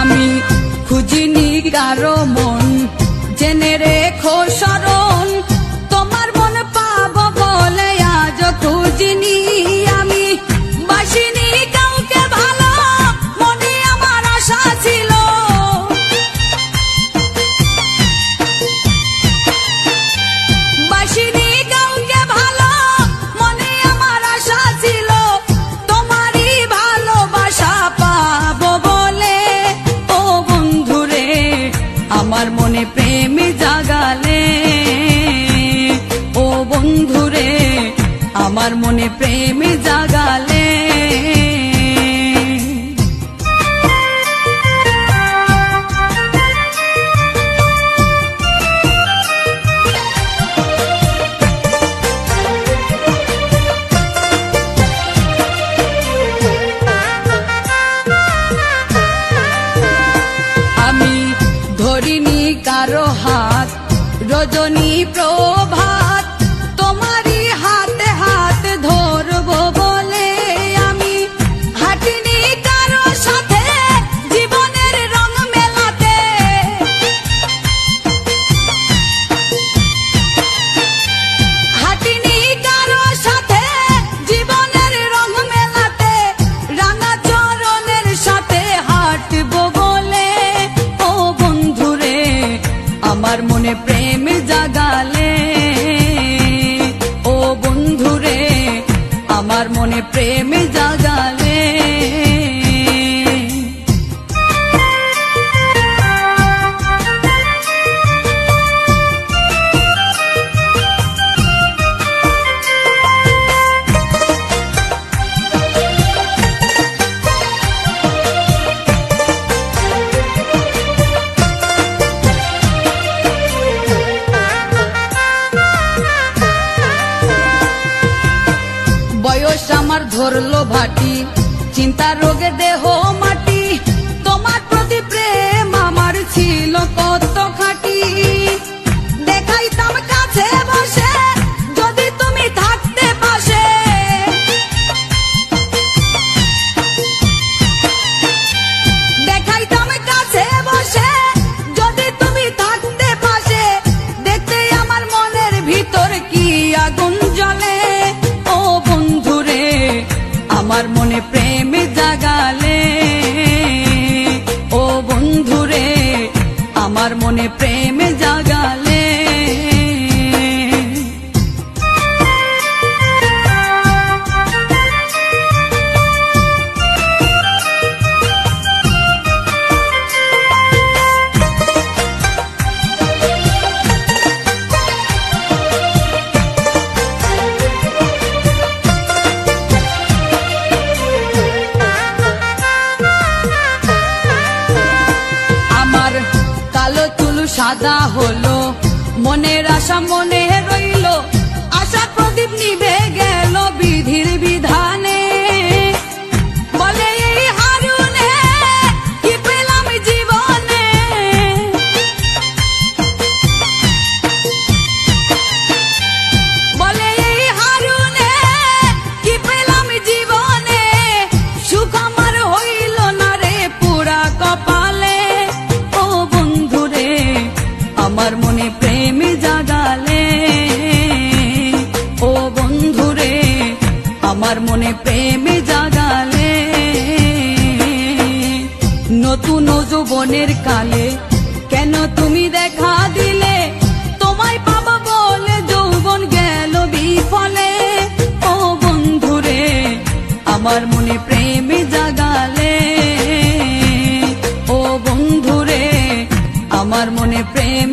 আমি খুঁজিনি। আমার মনে প্রেম জাগালে। ও বন্ধুরে আমার মনে প্রেম জাগালে। রজনী প্রভাত আমার মনে প্রেম আমার ধরলো ভাটি চিন্তা রোগে দেহ মাটি। তোমার প্রতি প্রেম আমার ছিল কত মনে প্রেম সাদা হলো। মনের আশা মনে রইল। আশা প্রদীপ নিভে আমার মনে প্রেম জাগালে। ও বন্ধুরে, আমার মনে প্রেম জাগালে। নতুন যৌবনের কালে কেন তুমি দেখা দিলে? তোমায় পাবো বলে যৌবন গেল বিফলে। ও বন্ধুরে, আমার মনে প্রেম জাগালে। ও বন্ধুরে, আমার মনে প্রেম